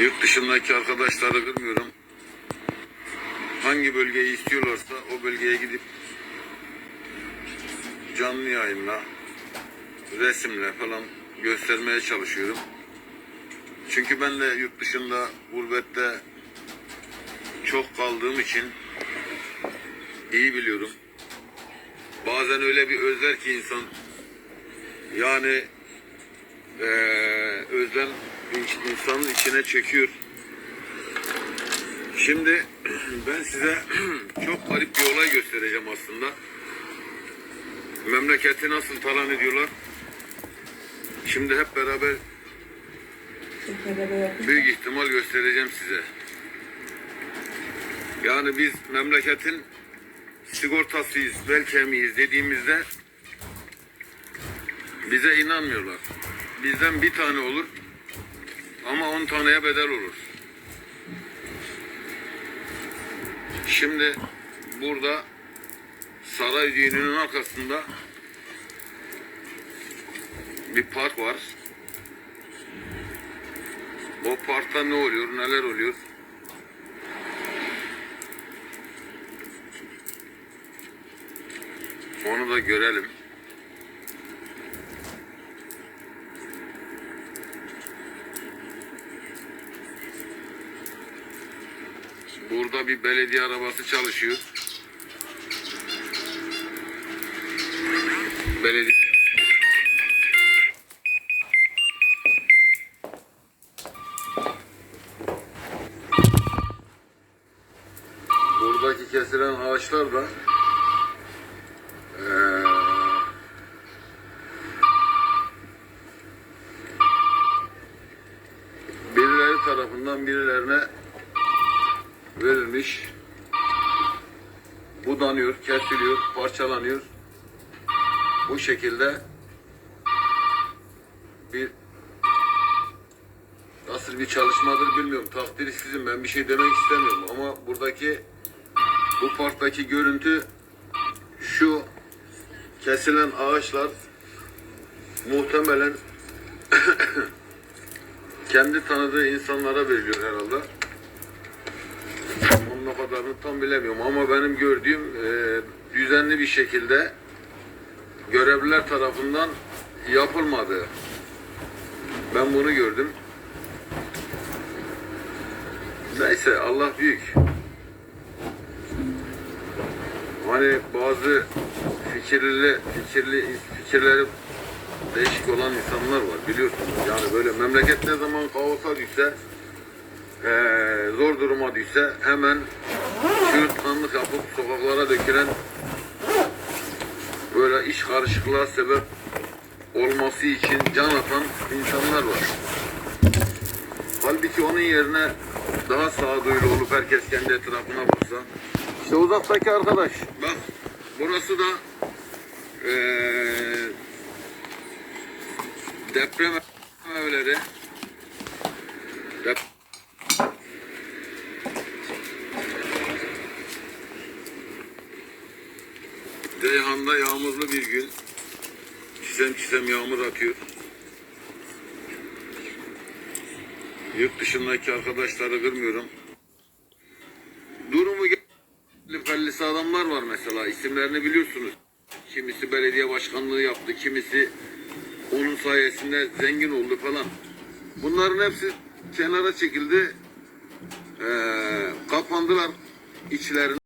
Yurt dışındaki arkadaşları kırmıyorum. Hangi bölgeyi istiyorlarsa o bölgeye gidip canlı yayınla, resimle falan göstermeye çalışıyorum. Çünkü ben de yurt dışında, gurbette çok kaldığım için iyi biliyorum. Bazen öyle bir özler ki insan yani eee özlem insanın içine çekiyor. Şimdi ben size çok garip bir olay göstereceğim aslında. Memleketi nasıl talan ediyorlar? Şimdi hep beraber büyük ihtimal göstereceğim size. Yani biz memleketin sigortasıyız, bel kemiğiyiz dediğimizde bize inanmıyorlar. Bizden bir tane olur ama on taneye bedel olur. Şimdi burada saray düğününün arkasında bir park var. O parkta ne oluyor, neler oluyor? Onu da görelim. Burada bir belediye arabası çalışıyor. Belediye Buradaki kesilen ağaçlar da birileri tarafından birilerine verilmiş. Budanıyor, kesiliyor, parçalanıyor. Bu şekilde bir nasıl bir çalışmadır bilmiyorum. Takdiri sizin. Ben bir şey demek istemiyorum ama buradaki bu parktaki görüntü şu kesilen ağaçlar muhtemelen kendi tanıdığı insanlara veriliyor herhalde. Kadarını tam bilemiyorum ama benim gördüğüm e, düzenli bir şekilde görevliler tarafından yapılmadı. Ben bunu gördüm. Neyse Allah büyük. Hani bazı fikirli, fikirli, fikirleri değişik olan insanlar var biliyorsunuz. Yani böyle memleket ne zaman kaosa düşse, eee, zor duruma düşse hemen çığırtkanlık yapıp sokaklara dökülen böyle iş karışıklığa sebep olması için can atan insanlar var. Halbuki onun yerine daha sağduyulu olup herkes kendi etrafına baksa. İşte uzaktaki arkadaş. Bak burası da eee deprem evleri. Dep Ceyhan'da yağmurlu bir gün. Çisem çisem yağmur atıyor. Yurt dışındaki arkadaşları kırmıyorum. Durumu gelip kallisi adamlar var mesela. İsimlerini biliyorsunuz. Kimisi belediye başkanlığı yaptı. Kimisi onun sayesinde zengin oldu falan. Bunların hepsi kenara çekildi. Ee, kapandılar içlerine.